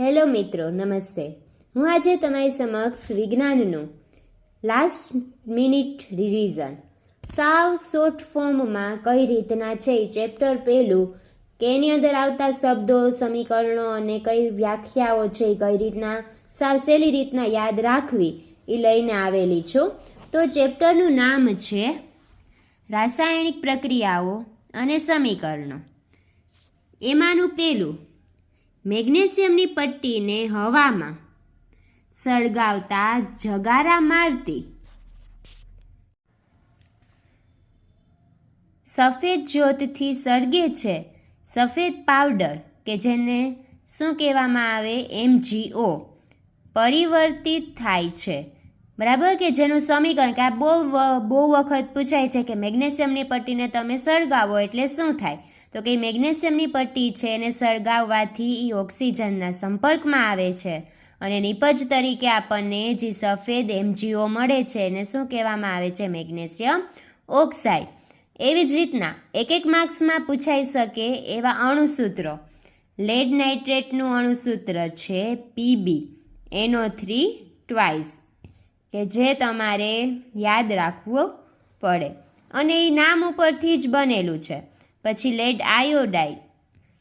Hello મિત્રો, નમસ્તે. હું આજે તમારી સમક્ષ વિજ્ઞાનનું લાસ્ટ મિનિટ રિવિઝન સાવ શોર્ટ ફોર્મમાં કઈ રીતના છે ચેપ્ટર પહેલું કે એની અંદર આવતા શબ્દો, સમીકરણો અને કઈ વ્યાખ્યાઓ છે કઈ રીતના સાવ સહેલી રીતના યાદ રાખવી એ લઈને આવેલી છું. તો ચેપ્ટરનું નામ છે રાસાયણિક પ્રક્રિયાઓ અને સમીકરણો. એમાંનું પહેલું મેગ્નેશિયમની પટ્ટીને હવામાં સળગાવતા જગારા મારતી. સફેદ જ્યોતથી સળગે છે. સફેદ પાવડર, કે જેને શું કહેવામાં આવે? એમજીઓ પરિવર્તિત થાય છે. બરાબર? કે જેનું સમીકરણ, કે આ બહુ બહુ વખત પૂછાય છે કે મેગ્નેશિયમની પટ્ટીને તમે સળગાવો એટલે શું થાય? તો કે મેગ્નેશિયમની પટ્ટી છે એને સળગાવવાથી એ ઓક્સિજનના સંપર્કમાં આવે છે. અને નિપજ તરીકે આપણને જે સફેદ એમજીઓ મળે છે એને શું કહેવામાં આવે છે? Magnesium oxide. એવી જ રીતના એક એક માર્ક્સમાં પૂછાઈ શકે એવા અણુસૂત્રો. લેડ નાઇટ્રેટનું અણુસૂત્ર છે પીબી એનો થ્રી ટ્વાઇસ. કે જે તમારે યાદ રાખવું પડે. અને એ નામ ઉપરથી જ બનેલું છે. પછી લેડ આયોડાઇડ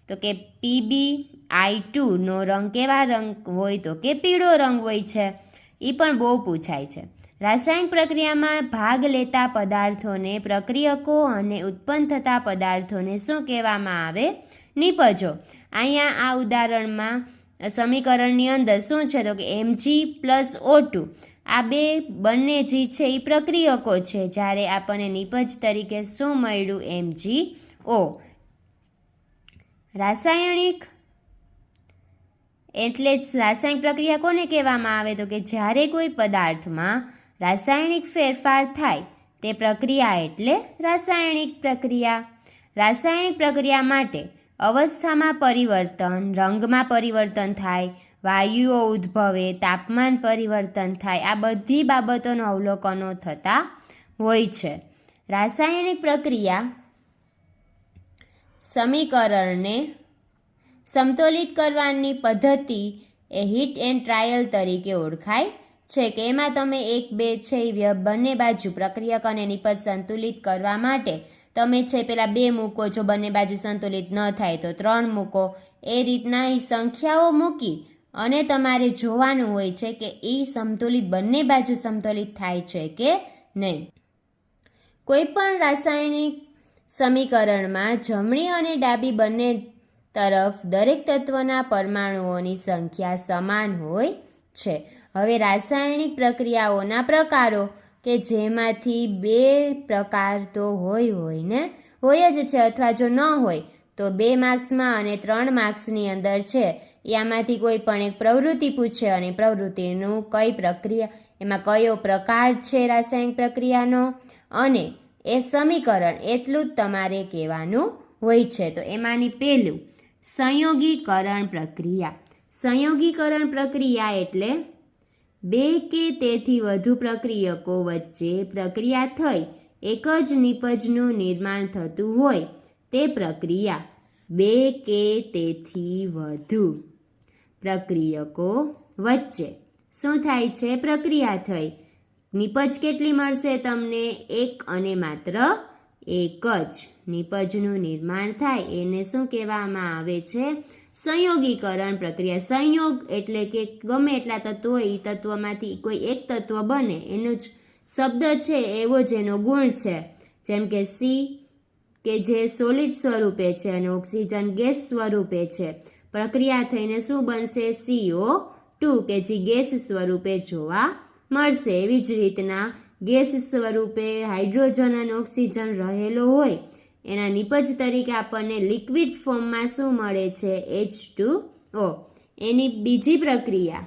તો કે પીબી આઈ ટુનો રંગ કેવા રંગ હોય તો કે પીળો રંગ હોય છે. એ પણ બહુ પૂછાય છે. રાસાયણિક પ્રક્રિયામાં ભાગ લેતા પદાર્થોને પ્રક્રિયકો અને ઉત્પન્ન થતા પદાર્થોને શું કહેવામાં આવે? નિપજો. અહીંયા આ ઉદાહરણમાં સમીકરણની અંદર શું છે? તો કે એમજી પ્લસ ઓ ટુ આ બે બંને જે છે એ પ્રક્રિયકો છે. જ્યારે આપણને નિપજ તરીકે શું મળ્યું? M G O. રાસાયણિક એટલે રાસાયણિક પ્રક્રિયા કોને કહેવામાં આવે? તો કે જ્યારે કોઈ પદાર્થમાં રાસાયણિક ફેરફાર થાય, તે પ્રક્રિયા એટલે રાસાયણિક પ્રક્રિયા. રાસાયણિક પ્રક્રિયા માટે અવસ્થામાં પરિવર્તન, રંગમાં પરિવર્તન થાય, વાયુઓ ઉદ્ભવે, તાપમાન પરિવર્તન થાય, આ બધી બાબતોનો અવલોકનો થતા હોય છે. રાસાયણિક પ્રક્રિયા સમીકરણને સમતોલિત કરવાની પદ્ધતિ એ હિટ એન્ડ ટ્રાયલ તરીકે ઓળખાય છે કે એમાં તમે એક, બે, છે એ બંને બાજુ પ્રક્રિયક અને નિપજ સંતુલિત કરવા માટે તમે છે પેલા બે મૂકો, જો બંને બાજુ સંતુલિત ન થાય તો ત્રણ મૂકો. એ રીતના એ સંખ્યાઓ મૂકી અને તમારે જોવાનું હોય છે કે એ સમતુલિત બંને બાજુ સમતુલિત થાય છે કે નહીં. કોઈ પણ રાસાયણિક સમીકરણમાં જમણી અને ડાબી બંને તરફ દરેક તત્વના પરમાણુઓની સંખ્યા સમાન હોય છે. હવે રાસાયણિક પ્રક્રિયાઓના પ્રકારો કે જેમાંથી બે પ્રકાર તો હોય હોય ને? હોય જ છે અથવા જો ન હોય, તો બે માર્ક્સમાં અને ત્રણ માર્ક્સની અંદર છે. એમાંથી કોઈ પણ એક પ્રવૃત્તિ પૂછે અને પ્રવૃત્તિનું કઈ પ્રક્રિયા, એમાં કયો પ્રકાર છે રાસાયણિક પ્રક્રિયાનો? અને એ સમીકરણ એટલું જ તમારે કહેવાનું હોય છે. તો એમાંની પહેલું, સંયોગીકરણ પ્રક્રિયા. સંયોગીકરણ પ્રક્રિયા એટલે બે કે તેથી વધુ પ્રક્રિયકો વચ્ચે પ્રક્રિયા થઈ, એક જ નિપજનું નિર્માણ થતું હોય તે પ્રક્રિયા. બે કે તેથી વધુ પ્રક્રિયકો વચ્ચે. શું થાય છે? પ્રક્રિયા થઈ. નિપજ કેટલી મળશે તમને? એક અને માત્ર એક જ. નિપજનું નિર્માણ થાય એને શું કહેવામાં આવે છે? સંયોગીકરણ પ્રક્રિયા. સંયોગ એટલે કે ગમે એટલા તત્વો એ તત્વમાંથી કોઈ એક તત્વ બને. એનો જ શબ્દ છે, એવો જ એનો ગુણ છે. જેમ કે સી, કે જે સોલિડ સ્વરૂપે છે અને ઓક્સિજન ગેસ સ્વરૂપે છે. પ્રક્રિયા થઈને શું બનશે? સીઓ ટુ કે જે ગેસ સ્વરૂપે જોવા મળશે એવી જ રીતના ગેસ સ્વરૂપે હાઇડ્રોજન અને ઓક્સિજન રહેલો હોય, એના નિપજ તરીકે આપણને લિક્વિડ ફોર્મમાં શું મળે છે? એચ ટુ ઓ એની બીજી પ્રક્રિયા,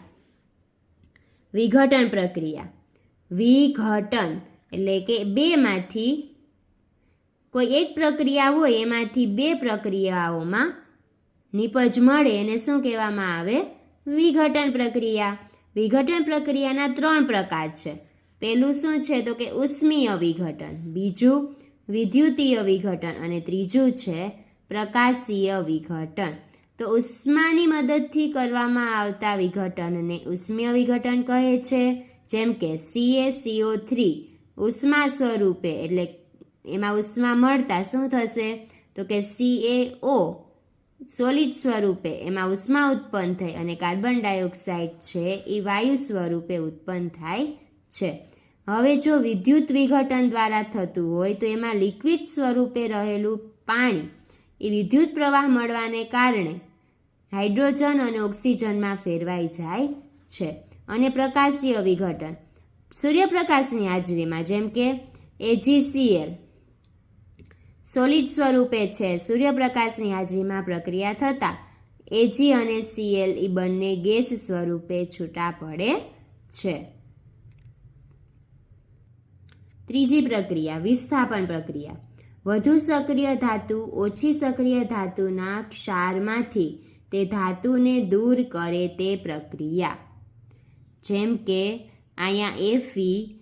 વિઘટન પ્રક્રિયા. વિઘટન એટલે કે બેમાંથી કોઈ એક પ્રક્રિયા હોય, એમાંથી બે પ્રક્રિયાઓમાં નિપજ મળે, એને શું કહેવામાં આવે? વિઘટન પ્રક્રિયા. વિઘટન પ્રક્રિયાના ત્રણ પ્રકાર છે. પહેલું શું છે? તો કે ઉષ્મીય વિઘટન. બીજું વિદ્યુતીય વિઘટન અને ત્રીજું છે પ્રકાશીય વિઘટન. તો ઉષ્માની મદદથી કરવામાં આવતા વિઘટનને ઉષ્મીય વિઘટન કહે છે. જેમ કે સીએ સીઓ થ્રી ઉષ્મા સ્વરૂપે, એટલે એમાં ઉષ્મા મળતા શું થશે? તો કે સીએઓ સોલિડ સ્વરૂપે એમાં ઉષ્મા ઉત્પન્ન થઈ અને કાર્બન ડાયોક્સાઇડ છે એ વાયુ સ્વરૂપે ઉત્પન્ન થાય છે. હવે જો વિદ્યુત વિઘટન દ્વારા થતું હોય તો એમાં લિક્વિડ સ્વરૂપે રહેલું પાણી એ વિદ્યુત પ્રવાહ મળવાને કારણે હાઇડ્રોજન અને ઓક્સિજનમાં ફેરવાઈ જાય છે અને પ્રકાશીય વિઘટન. સૂર્યપ્રકાશની હાજરીમાં જેમ કે એજીસીએલ સોલિડ સ્વરૂપે છે. સૂર્યપ્રકાશની હાજરીમાં પ્રક્રિયા થતાં એજી અને સીએલ એ બંને ગેસ સ્વરૂપે છૂટા પડે છે. ત્રીજી પ્રક્રિયા, વિસ્થાપન પ્રક્રિયા. વધુ સક્રિય ધાતુ, ઓછી સક્રિય ધાતુના ક્ષારમાંથી તે ધાતુને દૂર કરે તે પ્રક્રિયા. જેમ કે, અહીંયા એફી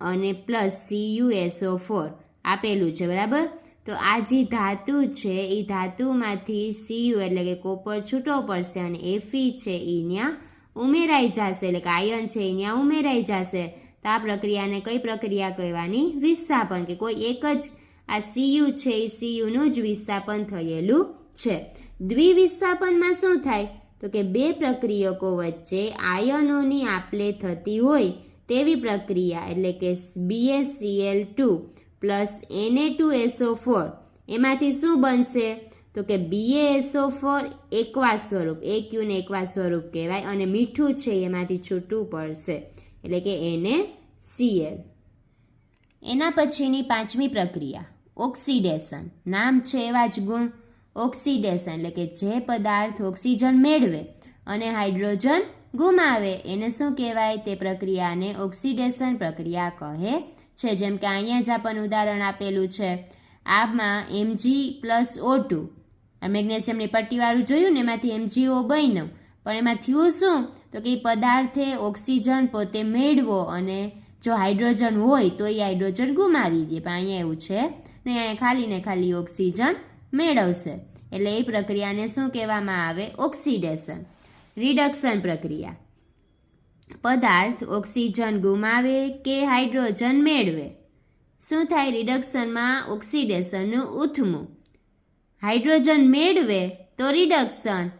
અને પ્લસ સીયુએસઓ ફોર આપેલું છે, બરાબર? તો આ જે ધાતુ છે, એ ધાતુમાંથી સીયુ એટલે કે કોપર છૂટો પડશે અને એફી છે, એ ત્યાં ઉમેરાઈ જશે. એટલે કે આયન છે, એ ત્યાં ઉમેરાઈ જશે. તો આ પ્રક્રિયાને કઈ પ્રક્રિયા કહેવાની? વિસ્થાપન, કે કોઈ એક જ આ સીયુ છે, એ સીયુનું જ વિસ્થાપન થયેલું છે. દ્વિવિસ્થાપનમાં શું થાય? તો કે બે પ્રક્રિયકો વચ્ચે આયનોની આપલે થતી હોય તેવી પ્રક્રિયા એટલે કે B S C L two plus એને ટુ એસો ફોર એમાંથી શું બનશે? તો કે બીએએસઓ ફોર એકવા સ્વરૂપ એ ક્યુને એકવા સ્વરૂપ કહેવાય અને મીઠું છે એમાંથી છૂટું પડશે. એટલે કે એને સીએલ એના પછીની પાંચમી પ્રક્રિયા, ઓક્સિડેશન. નામ છે એવા જ ગુણ, ઓક્સિડેશન. એટલે કે જે પદાર્થ ઓક્સિજન મેળવે અને હાઇડ્રોજન ગુમાવે. એને શું કહેવાય? તે પ્રક્રિયાને ઓક્સિડેશન પ્રક્રિયા કહે છે, જેમ કે અહીંયા જ આપણને ઉદાહરણ આપેલું છે. આમાં M G plus O two મેગ્નેશિયમની પટ્ટીવાળું જોયું ને, એમાંથી એમજીઓ બન્યું. પણ એમાં થયું શું? તો કે એ પદાર્થે ઓક્સિજન પોતે મેળવો અને જો હાઇડ્રોજન હોય તો એ હાઇડ્રોજન ગુમાવી દે. પણ અહીંયા એવું છે ને, અહીંયા ખાલી ને ખાલી ઓક્સિજન મેળવશે. એટલે એ પ્રક્રિયાને શું કહેવામાં આવે? ઓક્સિડેશન. રિડક્શન પ્રક્રિયા. પદાર્થ ઓક્સિજન ગુમાવે કે હાઇડ્રોજન મેળવે? શું થાય રિડક્શનમાં ઓક્સિડેશનનું ઉથમું? હાઇડ્રોજન મેળવે તો રિડક્શન,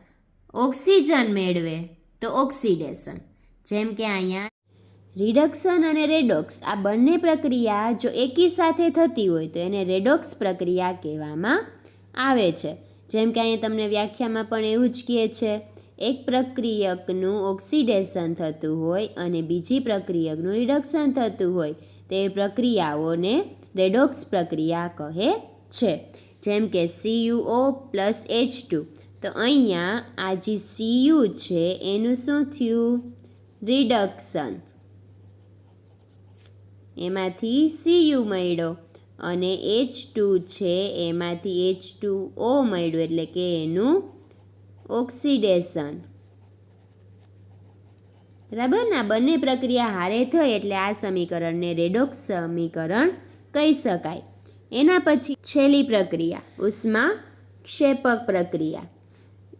ઓક્સિજન મેળવે તો ઓક્સિડેશન. જેમ કે અહીંયા, રિડક્શન અને રેડોક્સ આ બંને પ્રક્રિયા જો એકી સાથે થતી હોય તો એને રેડોક્સ પ્રક્રિયા કહેવામાં આવે છે. જેમ કે અહીંયા તમને વ્યાખ્યામાં પણ એવું જ કહે છે એક પ્રક્રિયકનું ઓક્સિડેશન થતું હોય અને બીજી પ્રક્રિયકનું રિડક્શન થતું હોય, તે પ્રક્રિયાઓને રેડોક્સ પ્રક્રિયા કહે છે. જેમ કે સીયુઓ પ્લસ એચ ટુ તો અહીંયા આ જે સીયુ છે, એનું શું થયું? રિડક્શન. એમાંથી સીયુ મળ્યો અને એચ ટુ છે, એમાંથી એચ ટુ ઓ મળ્યું, એટલે કે એનું ઓક્સિડેશન. બરાબર? બંને પ્રક્રિયા હારે થઈ એટલે આ સમીકરણને રેડોક્સ સમીકરણ કહી શકાય. એના પછી છેલ્લી પ્રક્રિયા, ઉષ્મા ક્ષેપક પ્રક્રિયા.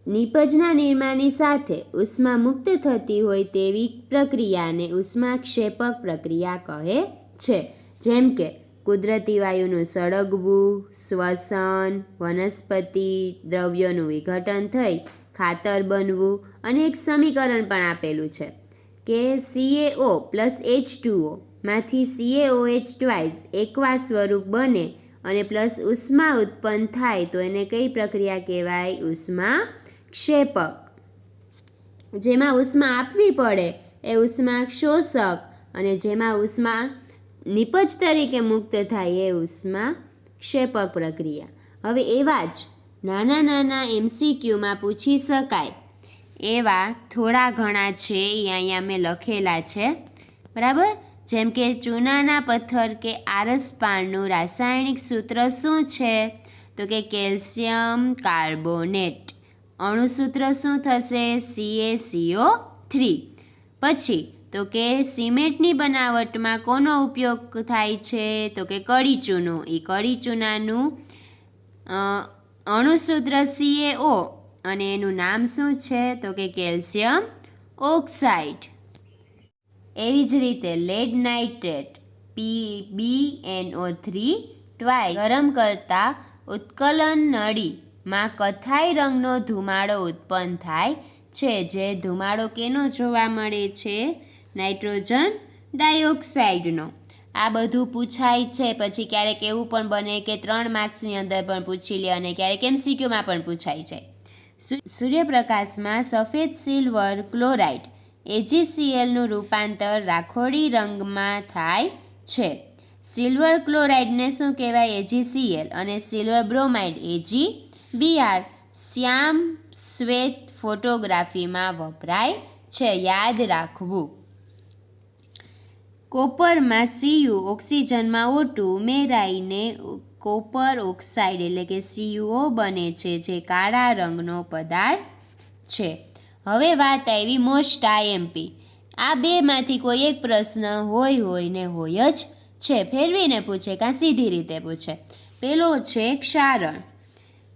નીપજના નિર્માણની સાથે ઉષ્મા મુક્ત થતી હોય તેવી પ્રક્રિયાને ઉષ્મા ક્ષેપક પ્રક્રિયા કહે છે. જેમ કે, કુદરતી વાયુનું સળગવું, શ્વસન, વનસ્પતિ દ્રવ્યોનું વિઘટન થઈ ખાતર બનવું અને એક સમીકરણ પણ આપેલું છે કે સીએઓ પ્લસ એચ ટુઓ માંથી સીએઓ એચ ટ્વાઇસ એકવા સ્વરૂપ બને અને પ્લસ ઉષ્મા ઉત્પન્ન થાય તો એને કઈ પ્રક્રિયા કહેવાય? ઉષ્મા ક્ષેપક. જેમાં ઉષ્મા આપવી પડે એ ઉષ્મા શોષક અને જેમાં ઉષ્મા નિપજ તરીકે મુક્ત થાય એ ઉષ્મા ક્ષેપક પ્રક્રિયા. હવે એવા જ નાના નાના એમસીક્યુમાં પૂછી શકાય. એવા થોડા ઘણા છે એ અહીંયા મેં લખેલા છે. બરાબર? જેમ કે ચૂનાના પથ્થર કે આરસ પાનનું રાસાયણિક સૂત્ર શું છે? તો કે કેલ્શિયમ કાર્બોનેટ. અણુસૂત્ર શું થશે? સીએસીઓ થ્રી પછી, તો કે સિમેન્ટની બનાવટમાં કોનો ઉપયોગ થાય છે? તો કે કડી ચૂનો. એ કડી ચૂનાનું અણુસૂત્ર સીએઓ અને એનું નામ શું છે? તો કે કેલ્શિયમ ઓક્સાઇડ. એવી જ રીતે lead nitrate, P B N O three ટ્વાય ગરમ કરતા ઉત્કલન નળીમાં કથાઈ રંગનો ધુમાડો ઉત્પન્ન થાય છે, જે ધુમાડો કેનો જોવા મળે છે? નાઇટ્રોજન ડાયોક્સાઇડનો. આ બધું પૂછાય છે. પછી ક્યારેક એવું પણ બને કે ત્રણ માર્ક્સની અંદર પણ પૂછી લે અને ક્યારેક એમસીક્યુમાં પણ પૂછાય છે. સૂર્યપ્રકાશમાં સફેદ સિલ્વર ક્લોરાઇડ, એજીસીએલનું રૂપાંતર રાખોડી રંગમાં થાય છે. સિલ્વર ક્લોરાઇડને શું કહેવાય? એજીસીએલ અને silver bromide A G B R શ્યામ શ્વેત ફોટોગ્રાફીમાં વપરાય છે. યાદ રાખવું. કોપરમાં સીયુ ઓક્સિજનમાં ઓટું ઉમેરાઈને કોપર ઓક્સાઇડ એટલે કે સીયુઓ બને છે, જે કાળા રંગનો પદાર્થ છે. હવે વાત આવી મોસ્ટ આઈએમપી આ બેમાંથી કોઈ એક પ્રશ્ન હોય હોય ને હોય જ છે. ફેરવીને પૂછે કાં સીધી રીતે પૂછે. પેલો છે ક્ષારણ.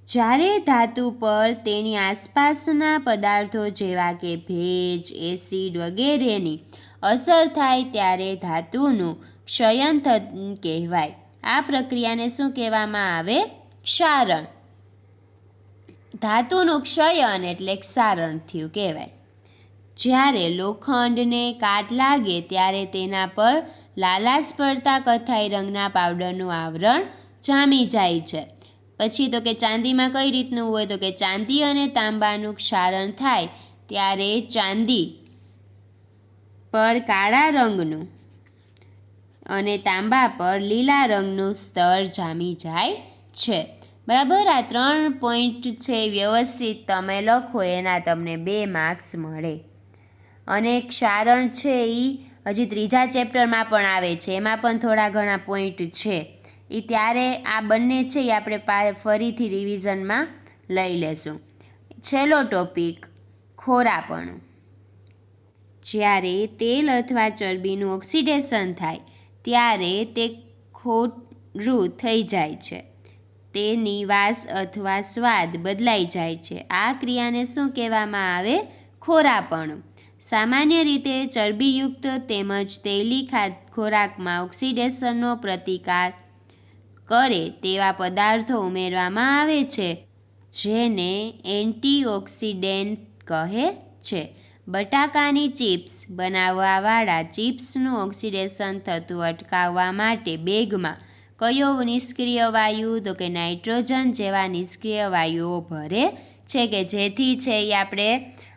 જ્યારે ધાતુ પર તેની આસપાસના પદાર્થો જેવા કે ભેજ, એસિડ વગેરેની અસર થાય ત્યારે ધાતુનું ક્ષયન થતું કહેવાય. આ પ્રક્રિયાને શું કહેવામાં આવે? ક્ષારણ. ધાતુનું ક્ષયન એટલે ક્ષારણ થયું કહેવાય. જ્યારે લોખંડને કાટ લાગે ત્યારે તેના પર લાલાશ પડતા કથાઈ રંગના પાવડરનું આવરણ જામી જાય છે. પછી તો કે ચાંદીમાં કઈ રીતનું હોય? તો કે ચાંદી અને તાંબાનું ક્ષારણ થાય ત્યારે ચાંદી પર કાળા રંગનું અને તાંબા પર લીલા રંગનું સ્તર જામી જાય છે. બરાબર? આ ત્રણ પોઈન્ટ છે વ્યવસ્થિત. તમે લખો, એના તમને બે માર્ક્સ મળે. અને ક્ષારણ છે એ હજી ત્રીજા ચેપ્ટરમાં પણ આવે છે. એમાં પણ થોડા ઘણા પોઈન્ટ છે. એ ત્યારે આ બંને છે એ આપણે ફરીથી રિવિઝનમાં લઈ લેશું. છેલ્લો ટોપિક ખોરાપણું. જ્યારે તેલ અથવા ચરબીનું ઓક્સિડેશન થાય, ત્યારે તે ખોરું થઈ જાય છે. તેની વાસ અથવા સ્વાદ બદલાઈ જાય છે. આ ક્રિયાને શું કહેવામાં આવે? ખોરાપણું. સામાન્ય રીતે ચરબીયુક્ત તેમજ તેલી ખોરાકમાં ઓક્સિડેશનનો પ્રતિકાર કરે તેવા પદાર્થો ઉમેરવામાં આવે છે, જેને એન્ટીઓક્સિડન્ટ કહે છે. બટાકાની ચિપ્સ બનાવવાવાળા ચિપ્સનું ઓક્સિડેશન થતું અટકાવવા માટે બેગમાં કયો નિષ્ક્રિય વાયુ, તો કે નાઇટ્રોજન જેવા નિષ્ક્રિય વાયુઓ ભરે છે કે જેથી છે એ આપણે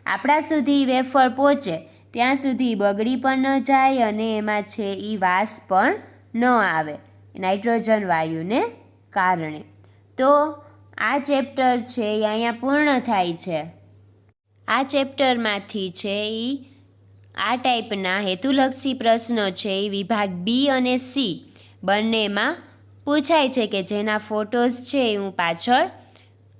આપણા સુધી વેફર પહોંચે, ત્યાં સુધી બગડી પણ ન જાય અને એમાં છે એ વાસ પણ ન આવે નાઇટ્રોજન વાયુને કારણે. તો આ ચેપ્ટર છે એ અહીંયા પૂર્ણ થાય છે. આ ચેપ્ટરમાંથી છે એ આ ટાઈપના હેતુલક્ષી પ્રશ્નો છે એ વિભાગ બી અને સી બંનેમાં પૂછાય છે કે જેના ફોટોઝ છે એ હું પાછળ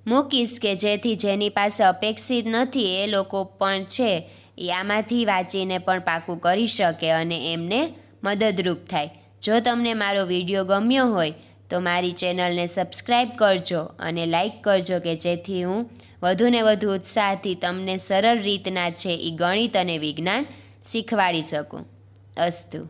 મૂકીશ કે જેથી જેની પાસે અપેક્ષિત નથી એ લોકો પણ છે એ આમાંથી વાંચીને પણ પાકું કરી શકે અને એમને મદદરૂપ થાય. જો તમને મારો વીડિયો ગમ્યો હોય તો મારી ચેનલને સબસ્ક્રાઈબ કરજો અને લાઈક કરજો કે જેથી હું વધુને વધુ ઉત્સાહથી તમને સરળ રીતના છે એ ગણિત અને વિજ્ઞાન શીખવાડી શકું. અસ્તુ.